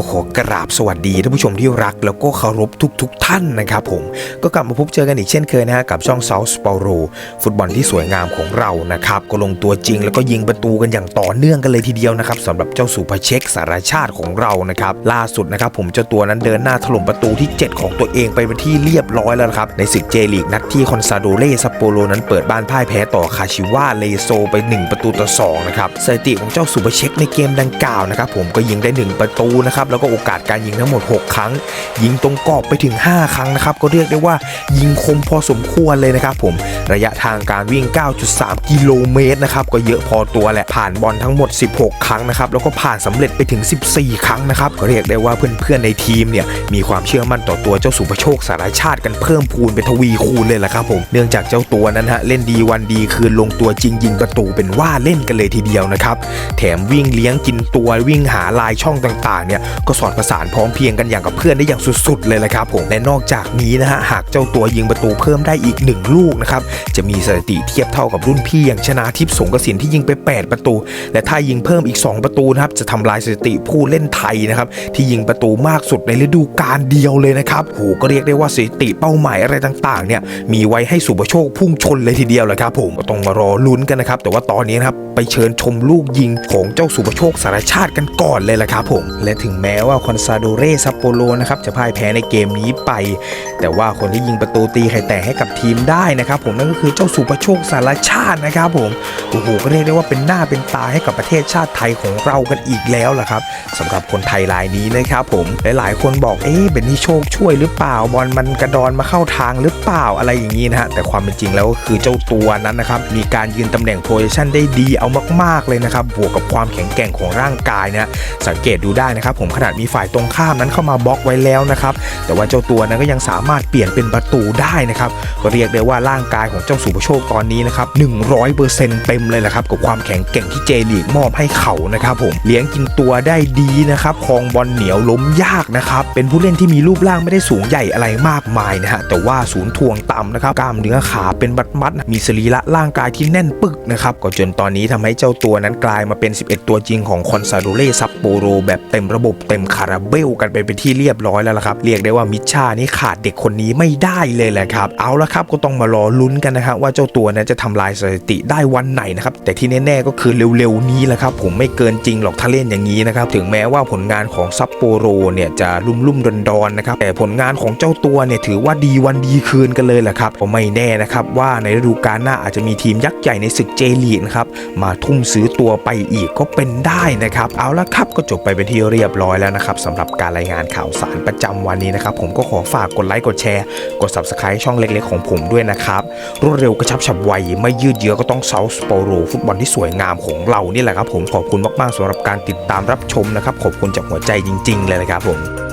ก็ขอกราบสวัสดีท่านผู้ชมที่รัก แล้วก็เคารพทุกๆทท่านนะครับผม ก็กลับมาพบเจอกันอีกเช่นเคยนะฮะกับช่อง South s p o r o ฟุตบอลที่สวยงามของเรานะครับ ก็ลงตัวจริงแล้วก็ยิงประตูกันอย่างต่อเนื่องกันเลยทีเดียวนะครับสำหรับเจ้าสุภเช็คสารชาติของเรานะครับล่าสุดนะครับผมเจ้าตัวนั้นเดินหน้าถล่มประตูที่ 7 ของตัวเองไปเป็นที่เรียบร้อยแล้วครับในศึกเจลีกนัดที่คอนซาโดเล่ซัปโปโรนั้นเปิดบ้านพ่ายแพ้ต่อคาชิวาเลโซไป 1 ประตูต่อ2นะครับสถิติของเจ้าสุภเช็คในเกมดังกล่าวนะครับผมก็ยิงได้ 1 ประตูนะครับแล้วก็โอกาสการยิงทั้งหมด 6 ครั้ง ยิงตรงกรอบไปถึง 5 ครั้งนะครับ ก็เรียกได้ว่ายิงคมพอสมควรเลยนะครับผมระยะทางการวิ่ง 9.3 กิโลเมตรนะครับก็เยอะพอตัวแหละผ่านบอลทั้งหมด 16 ครั้งนะครับแล้วก็ผ่านสำเร็จไปถึง 14 ครั้งนะครับก็เรียกได้ว่าเพื่อนๆในทีมเนี่ยมีความเชื่อมั่นต่อตัวเจ้าสุภโชคสารชาติกันเพิ่มพูนเป็นทวีคูณเลยแหละครับผมเนื่องจากเจ้าตัวนั้นฮะเล่นดีวันดีคืนลงตัวจริงยิงประตูเป็นว่าเล่นกันเลยทีเดียวนะครับแถมวิ่งเลี้ยงกินตัววิ่งหาลายช่องต่างๆเนี่ยก็สอดประสานพร้อมเพียงกันอย่างกับเพื่อนได้อย่างสุดๆ เลยละครับผมและนอกจากนี้นะฮะหากเจ้าตัวยิงประตูเพิ่มได้อีก 1 ลูกนะครับจะมีสถิติเทียบเท่ากับรุ่นพี่อย่างชนะทิพย์สงกสินที่ยิงไป 8 ประตู และถ้ายิงเพิ่มอีก 2 ประตูนะครับจะทำลายสถิติผู้เล่นไทยนะครับที่ยิงประตูมากสุดในฤดูกาลเดียวเลยนะครับโหก็เรียกได้ว่าสถิติเป้าหมายอะไรต่างๆเนี่ยมีไว้ให้สุภโชคพุ่งชนเลยทีเดียวแหละครับผมก็ต้องมารอลุ้นกันนะครับแต่ว่าตอนนี้นะครับไปเชิญชมลูกยิงของเจ้าสุภโชคสารชาติกันก่อนเลยละครับผมและถึงแม้ว่าคอนซาโดเรซัปโปโรนะครับจะพ่ายแพ้ในเกมนี้ไป แต่ว่าคนที่ยิงประตูตีไข่แตกให้กับทีมได้นะครับผมนั่นก็คือเจ้าสุภโชคสารชาตินะครับผมโอ้โหก็เรียกได้ว่าเป็นหน้าเป็นตาให้กับประเทศชาติไทยของเรากันอีกแล้วล่ะครับสำหรับคนไทยรายนี้นะครับผมหลายๆ คนบอกเอ๊ะเป็นที่โชคช่วยหรือเปล่าบอลมันกระดอนมาเข้าทางหรือเปล่าอะไรอย่างนี้นะฮะแต่ความเป็นจริงแล้วก็คือเจ้าตัวนั้นนะครับมีการยืนตำแหน่งโพซิชันได้ดีเอามาก ๆเลยนะครับบวกกับความแข็งแกร่งของร่างกายนะสังเกตดูได้นะครับผมขนาดมีฝ่ายตรงข้ามนั้นเข้ามาบล็อกไว้แล้วนะครับ แต่ว่าเจ้าตัวนั้นก็ยังสามารถเปลี่ยนเป็นประตูได้นะครับก็เรียกได้ว่าร่างกายของเจ้าสุภโชคตอนนี้นะครับ100%เต็มเลยแหละครับกับความแข็งแกร่งที่เจลีกมอบให้เขานะครับผมเลี้ยงกินตัวได้ดีนะครับคองบอลเหนียวล้มยากนะครับเป็นผู้เล่นที่มีรูปร่างไม่ได้สูงใหญ่อะไรมากมายนะฮะแต่ว่าศูนย์ทวงต่ำนะครับกล้ามเนื้อขาเป็นมัดมัด มีสรีระร่างกายที่แน่นปึกนะครับก็จนตอนนี้ทำให้เจ้าตัวนั้นกลายมาเป็น 11 ตัวจริงของคอนซาโดเล่ซัปโปโรแบบเต็มระบบเต็มคาราเบลกันไปเป็นที่เรียบร้อยแล้วละครับ เรียกได้ว่ามิชชานี่ขาดเด็กคนนี้ไม่ได้เลยแหละครับ เอาละครับก็ต้องมารอลุ้นกันนะครับว่าเจ้าตัวนั้นจะทำลายสถิติได้วันไหนนะครับ แต่ที่แน่ๆก็คือเร็วๆนี้แหละครับ ผมไม่เกินจริงหรอกถ้าเล่นอย่างนี้นะครับ ถึงแม้ว่าผลงานของซัปโปโรเนี่ยจะลุ่มลุ่มดอนดอนๆนะครับ แต่ผลงานของเจ้าตัวเนี่ยถือว่าดีวันดีคืนกันเลยแหละครับผมไม่แน่นะครับว่าในฤดูกาลหน้าอาจจะมีทีมยักษ์ใหญ่ในศึกเจลีนะครับมาทุ่มซื้อตัวไปอีกก็เป็นได้นะครับ เอาละครับก็จบไปเป็นที่เรียบร้อยแล้วนะครับสำหรับการรายงานข่าวสารประจำวันนี้นะครับ ผมก็ขอฝากกดไลค์กดแชร์ กด subscribe ช่องเล็กๆของผมด้วยนะครับรวดเร็วกระชับฉับไวไม่ยืดเยื้อก็ต้องเซาส์โปโรฟุตบอลที่สวยงามของเรานี่แหละครับผมขอบคุณมากๆสำหรับการติดตามรับชมนะครับขอบคุณจากหัวใจจริง ๆ เลยนะครับผม